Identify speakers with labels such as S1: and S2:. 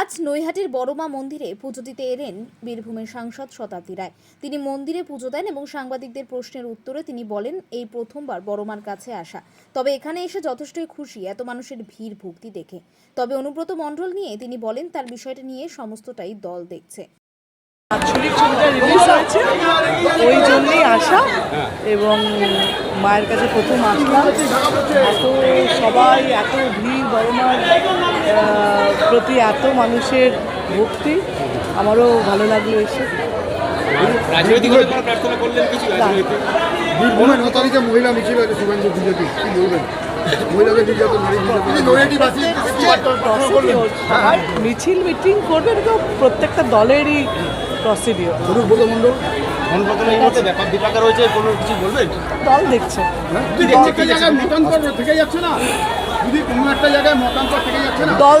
S1: আজ নৈহাটির বড়মা মন্দিরে পুজো দিতে এলেন বীরভূমের সাংসদ শতাব্দী রায়। তিনি মন্দিরে পুজো দেন এবং সাংবাদিকদের প্রশ্নের উত্তরে তিনি বলেন, এই প্রথমবার বড়মার কাছে আসা। তবে এখানে এসে যথেষ্টই খুশি, এত মানুষের ভিড় ভক্তি দেখে। তবে অনুব্রত মণ্ডল নিয়ে তিনি বলেন, তার বিষয়টা নিয়ে সমস্তটাই দল দেখছে।
S2: ওই আসা এবং মায়ের কাছে প্রথম আসলাম। এত সবাই, এত ভিড় বড় মার প্রতি এত মানুষের ভক্তি আমারও ভালো লাগল এসে।
S3: রাজনৈতিকভাবে কোনো প্রার্থনা করলেন কিছু? রাজনৈতিক?
S4: বীরভূমে ন তারিখে মহিলা মিছিল আছে শুভেন্দু বিজেপি। কি বলবেন?
S2: মিটিং করবে তো প্রত্যেকটা দলেরই প্রসিডিওর দল দেখছে।
S4: কি কোনো একটা জায়গায় যাচ্ছে না। যদি কোনো একটা জায়গায় মতান্তর থেকে যাচ্ছে না।
S2: দল